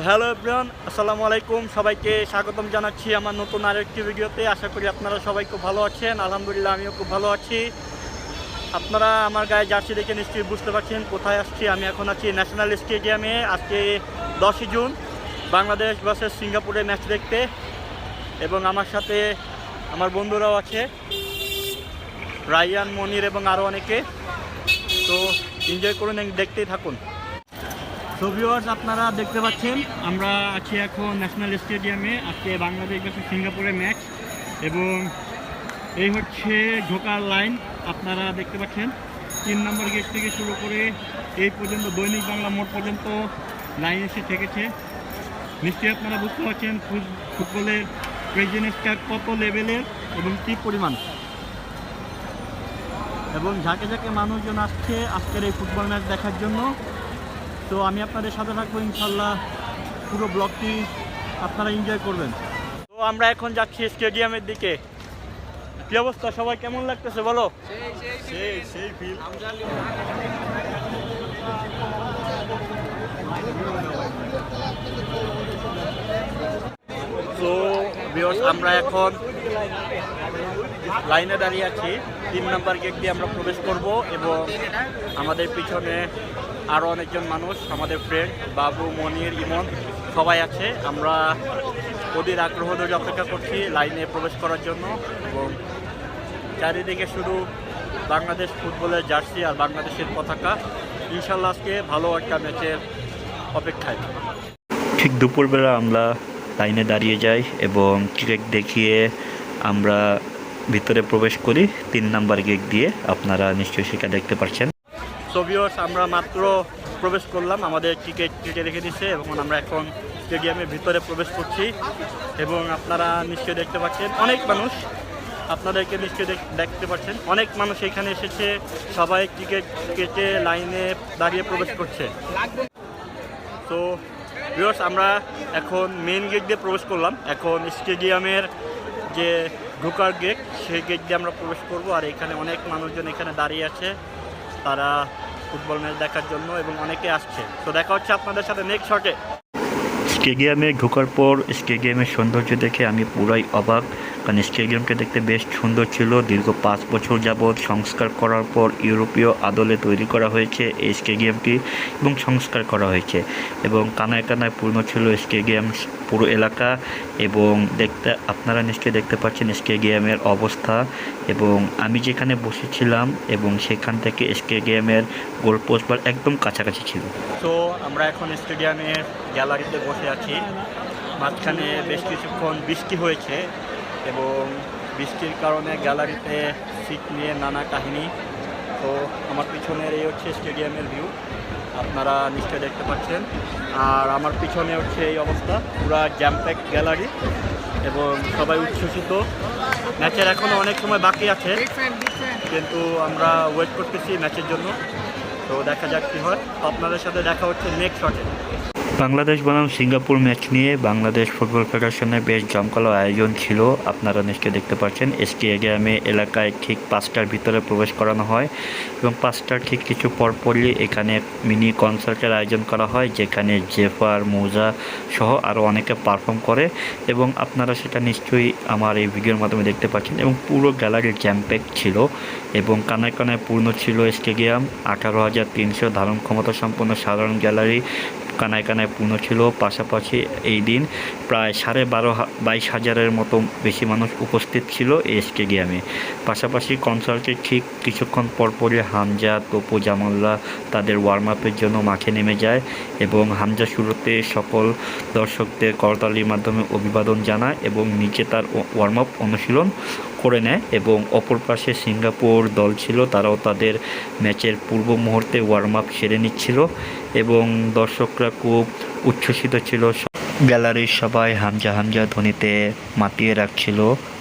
তো hello everyone, আসসালামু আলাইকুম। সবাইকে স্বাগতম জানাচ্ছি আমার নতুন আরেকটি ভিডিওতে। আশা করি আপনারা সবাই খুব ভালো আছেন। আলহামদুলিল্লাহ, আমিও খুব ভালো আছি। আপনারা আমার গায়ে জার্সি দেখে নিশ্চয়ই বুঝতে পারছেন কোথায় আসছি। আমি এখন আছি ন্যাশনাল স্টেডিয়ামে আজকে দশই জুন। বাংলাদেশ ভার্সেস সিঙ্গাপুরে ম্যাচ দেখতে। এবং আমার সাথে আমার বন্ধুরাও আছে, রায়ান, মনির এবং আরও অনেকে। তো এনজয় করুন দেখতেই থাকুন। তো ভিউয়ার্স আপনারা দেখতে পাচ্ছেন, আমরা আছি এখন ন্যাশনাল স্টেডিয়ামে আজকে বাংলাদেশ ভার্সেস সিঙ্গাপুরের ম্যাচ এবং এই হচ্ছে ঢোকার লাইন আপনারা দেখতে পাচ্ছেন। তিন নম্বর গেট থেকে শুরু করে এই পর্যন্ত, দৈনিক বাংলা মোড় পর্যন্ত লাইন এসে থেকেছে। নিশ্চয়ই আপনারা বুঝতে পারছেন, ফুট- ফুটবলের প্রেজেন্সটা কত লেভেলের এবং কী পরিমাণ। এবং ঝাঁকে ঝাঁকে মানুষজন আসছে আজকের এই ফুটবল ম্যাচ দেখার জন্য। তো আমি আপনাদের সাথে থাকব ইনশাল্লাহ পুরো ব্লগটি আপনারা এনজয় করবেন। তো আমরা এখন যাচ্ছি স্টেডিয়ামের দিকে। কি অবস্থা? সবাই কেমন লাগতেছে বলো? তো আমরা এখন লাইনে দাঁড়িয়ে আছি। তিন নাম্বার গেট দিয়ে আমরা প্রবেশ করব এবং আমাদের পিছনে আরও অনেকজন মানুষ, আমাদের ফ্রেন্ড বাবু, মনির, ইমন, সবাই আছে। আমরা অধীর আগ্রহ ধরে অপেক্ষা করছি লাইনে প্রবেশ করার জন্য এবং চারিদিকে শুধু বাংলাদেশ ফুটবলের জার্সি আর বাংলাদেশের পতাকা। ইনশাল্লাহ আজকে ভালো একটা ম্যাচের অপেক্ষায়। ঠিক দুপুরবেলা আমরা লাইনে দাঁড়িয়ে যাই এবং ক্রিকেট দেখিয়ে আমরা ভিতরে প্রবেশ করি। তিন নাম্বার গেট দিয়ে আপনারা নিশ্চয়ই সেটা দেখতে পাচ্ছেন সোভিয়স আমরা মাত্র প্রবেশ করলাম। আমাদের টিকিট কেটে রেখে দিচ্ছে এবং আমরা এখন স্টেডিয়ামের ভিতরে প্রবেশ করছি। এবং আপনারা নিশ্চয়ই দেখতে পাচ্ছেন, অনেক মানুষ আপনাদেরকে নিশ্চয়ই দেখ- দেখতে পাচ্ছেন। অনেক মানুষ এখানে এসেছে, সবাই টিকিট কেটে লাইনে দাঁড়িয়ে প্রবেশ করছে। তো ভিউয়ার্স আমরা এখন মেন গেট দিয়ে প্রবেশ করলাম। এখন স্টেডিয়ামের যে ঢোকার গেট সেই গেট দিয়ে আমরা প্রবেশ করব। আর এখানে অনেক মানুষজন এখানে দাঁড়িয়ে আছে। তারা ফুটবল ম্যাচ দেখার জন্য এবং অনেকে আসছে। তো দেখা হচ্ছে আপনাদের সাথে নেক্সট শটে স্টেডিয়ামে ঢোকার পর স্টেডিয়ামের সৌন্দর্য দেখে আমি পুরাই অবাক। কারণ স্টেডিয়ামটা দেখতে বেশ সুন্দর ছিল। দীর্ঘ পাঁচ বছর যাবৎ সংস্কার করার পর ইউরোপীয় আদলে তৈরি করা হয়েছে এই স্টেডিয়ামটি এবং সংস্কার করা হয়েছে। এবং কানায় কানায় পূর্ণ ছিল স্টেডিয়াম পুরো এলাকা এবং দেখতে, আপনারা নিশ্চয়ই দেখতে পাচ্ছেন স্টেডিয়ামের অবস্থা। এবং আমি যেখানে বসেছিলাম এবং সেখান থেকে স্টেডিয়ামের গোলপোস্ট বার একদম কাছাকাছি ছিল। তো আমরা এখন স্টেডিয়ামের গ্যালারিতে বসে আছি। মাঝখানে বেশ কিছুক্ষণ বৃষ্টি হয়েছে। এবং বৃষ্টির কারণে গ্যালারিতে সিট নিয়ে নানা কাহিনী। তো আমার পিছনের এই হচ্ছে স্টেডিয়ামের ভিউ, আপনারা নিশ্চয়ই দেখতে পাচ্ছেন। আর আমার পিছনে হচ্ছে এই অবস্থা, পুরা জ্যামপ্যাক গ্যালারি এবং সবাই উচ্ছ্বসিত। ম্যাচের এখনও অনেক সময় বাকি আছে, কিন্তু আমরা ওয়েট করতেছি ম্যাচের জন্য। তো দেখা যাক কী হয়। আপনাদের সাথে দেখা হচ্ছে নেক্সট শটে বাংলাদেশ বনাম সিঙ্গাপুর ম্যাচ নিয়ে বাংলাদেশ ফুটবল ফেডারেশনের বেশ জমকালো আয়োজন ছিল। আপনারা নিশ্চয়ই দেখতে পাচ্ছেন স্টেডিয়ামে এলাকায় ঠিক পাঁচটার ভিতরে প্রবেশ করানো হয় এবং পাঁচটার ঠিক কিছু পর পরপরই এখানে মিনি কনসার্টের আয়োজন করা হয়, যেখানে জেফার, মৌজা সহ আরও অনেকে পারফর্ম করে এবং আপনারা সেটা নিশ্চয়ই আমার এই ভিডিওর মাধ্যমে দেখতে পাচ্ছেন এবং পুরো গ্যালারি জ্যাম্প্যাক ছিল এবং কানায় কানায় পূর্ণ ছিল স্টেডিয়াম আঠারো হাজার তিনশো ধারণ ক্ষমতা সম্পন্ন সাধারণ গ্যালারি কানায় কানায় পূর্ণ ছিল। পাশাপাশি এই দিন প্রায় সাড়ে বারো বাইশ হাজারের মতো বেশি মানুষ উপস্থিত ছিল এই স্টেডিয়ামে। পাশাপাশি কনসার্টের ঠিক কিছুক্ষণ পরপরই হামজা, তপু, জামাল্লা তাদের ওয়ার্ম আপের জন্য মাঠে নেমে যায় এবং হামজা শুরুতে সকল দর্শকদের করতালির মাধ্যমে অভিবাদন জানায় এবং নিচে তার ওয়ার্ম আপ অনুশীলন করে নেয় এবং অপর পাশে সিঙ্গাপুর দল ছিল, তারাও তাদের ম্যাচের পূর্ব মুহূর্তে ওয়ার্ম আপ সেরে নিচ্ছিল এবং দর্শকরা খুব উচ্ছ্বসিত ছিল। গ্যালারির সবাই হামজা হামজা ধ্বনিতে মাতিয়ে রাখছিল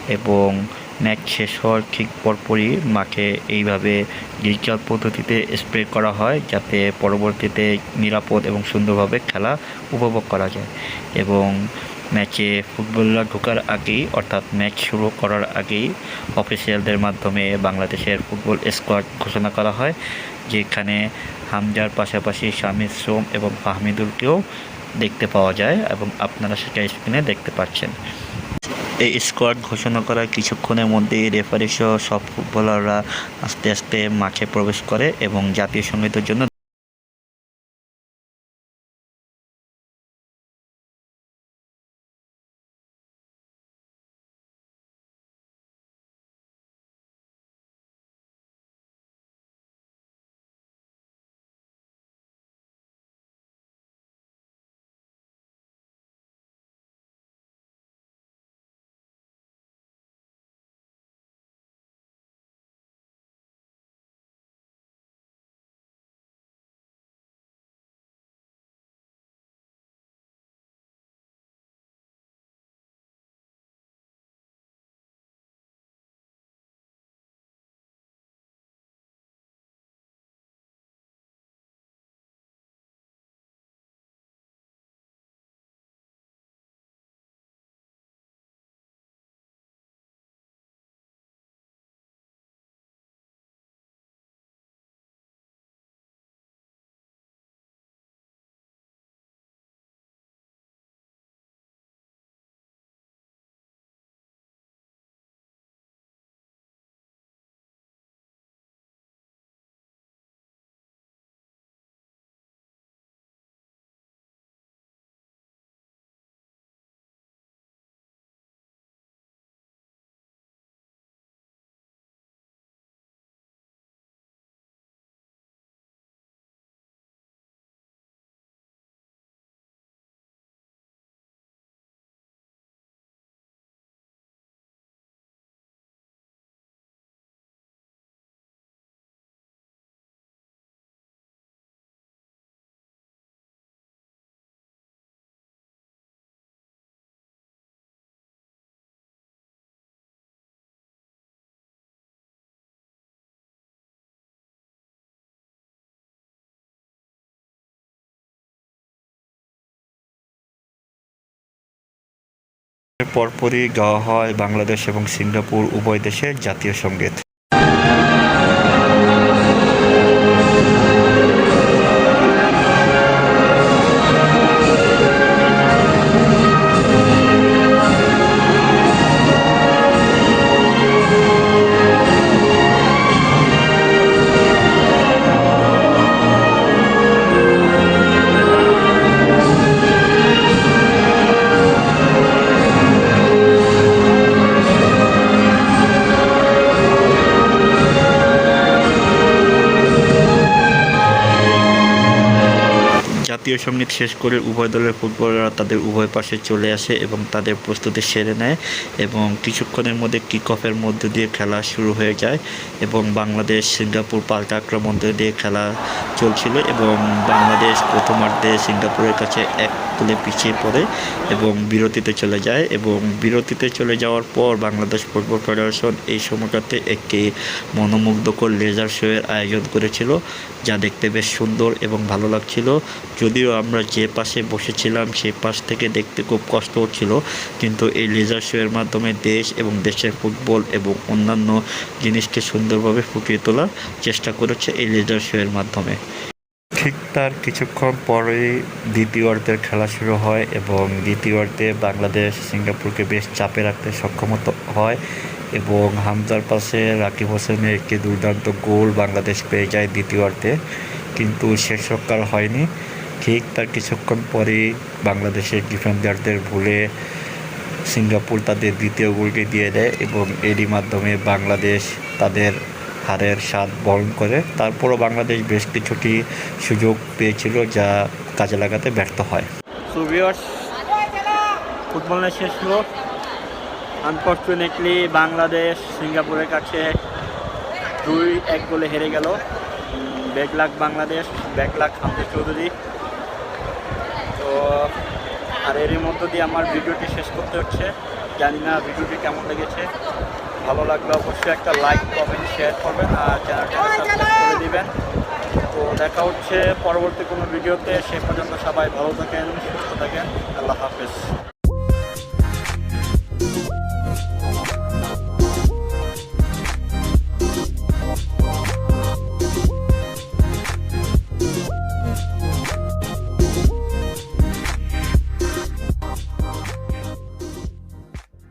এবং ম্যাচ শেষ হওয়ার ঠিক পরপরই মাঠে এইভাবে ডিজিটাল পদ্ধতিতে স্প্রে করা হয় যাতে পরবর্তীতে নিরাপদ এবং সুন্দরভাবে খেলা উপভোগ করা যায় এবং ম্যাচে ফুটবলার ঢোকার আগেই, অর্থাৎ ম্যাচ শুরু করার আগেই অফিসিয়ালদের মাধ্যমে বাংলাদেশের ফুটবল স্কোয়াড ঘোষণা করা হয়, যেখানে হামজার পাশাপাশি শামিদ সোম এবং ফাহমিদুলকেও দেখতে পাওয়া যায় এবং আপনারা সেটা স্ক্রিনে দেখতে পাচ্ছেন। এই স্কোয়াড ঘোষণা করার কিছুক্ষণের মধ্যেই রেফারি সহ সব ফুটবলাররা আস্তে আস্তে মাঠে প্রবেশ করে এবং জাতীয় সঙ্গীতের জন্য পরপরই গাওয়া হয় বাংলাদেশ এবং সিঙ্গাপুর উভয় দেশের জাতীয় সংগীত। জাতীয় সংগীত শেষ করে উভয় দলের ফুটবলাররা তাদের উভয় পাশে চলে আসে এবং তাদের প্রস্তুতি সেরে নেয় এবং কিছুক্ষণের মধ্যে কিক অফের মধ্য দিয়ে খেলা শুরু হয়ে যায় এবং বাংলাদেশ সিঙ্গাপুর পাল্টা আক্রমণ দিয়ে খেলা চলছিল এবং বাংলাদেশ প্রথমার্ধে সিঙ্গাপুরের কাছে এক গোলে পিছিয়ে পড়ে এবং বিরতিতে চলে যায় এবং বিরতিতে চলে যাওয়ার পর বাংলাদেশ ফুটবল ফেডারেশন এই সময়টাতে একটি মনোমুগ্ধকর লেজার শোয়ের আয়োজন করেছিল, যা দেখতে বেশ সুন্দর এবং ভালো লাগছিল। যদিও আমরা যে পাশে বসেছিলাম, সেই পাশ থেকে দেখতে খুব কষ্ট হচ্ছিল। কিন্তু এই লেজার শোয়ের মাধ্যমে দেশ এবং দেশের ফুটবল এবং অন্যান্য জিনিসকে সুন্দরভাবে ফুটিয়ে তোলার চেষ্টা করেছে এই লেজার শোয়ের মাধ্যমে। ঠিক তার কিছুক্ষণ পরেই দ্বিতীয়ার্ধের খেলা শুরু হয় এবং দ্বিতীয়ার্ধে বাংলাদেশ সিঙ্গাপুরকে বেশ চাপে রাখতে সক্ষমত হয় এবং হামজার পাশে রাকিব হোসেনের একটি দুর্দান্ত গোল বাংলাদেশ পেয়ে যায় দ্বিতীয়ার্ধে কিন্তু শেষ হয়নি। ঠিক তার কিছুক্ষণ পরেই বাংলাদেশের ডিফেন্ডারদের ভুলে সিঙ্গাপুর তাদের দ্বিতীয় গোলটি দিয়ে দেয় এবং এরই মাধ্যমে বাংলাদেশ তাদের হারের স্বাদ বরণ করে। তারপরও বাংলাদেশ বেশ কিছুটি সুযোগ পেয়েছিল যা কাজে লাগাতে ব্যর্থ হয়। ফুটবল শেষ হলো। আনফর্চুনেটলি বাংলাদেশ সিঙ্গাপুরের কাছে দুই এক গোলে হেরে গেল। ব্যাকলাক বাংলাদেশ ব্যাকলাক হামদে চৌধুরী। তো আর এরই মধ্য দিয়ে আমার ভিডিওটি শেষ করতে হচ্ছে। জানি না ভিডিওটি কেমন লেগেছে। ভালো লাগলে অবশ্যই একটা লাইক কমেন্ট শেয়ার করবেন আর চ্যানেলটা সাবস্ক্রাইব করে দেবেন। তো দেখা হচ্ছে পরবর্তী কোনো ভিডিওতে। সে পর্যন্ত সবাই ভালো থাকেন সুস্থ থাকেন। আল্লাহ হাফেজ।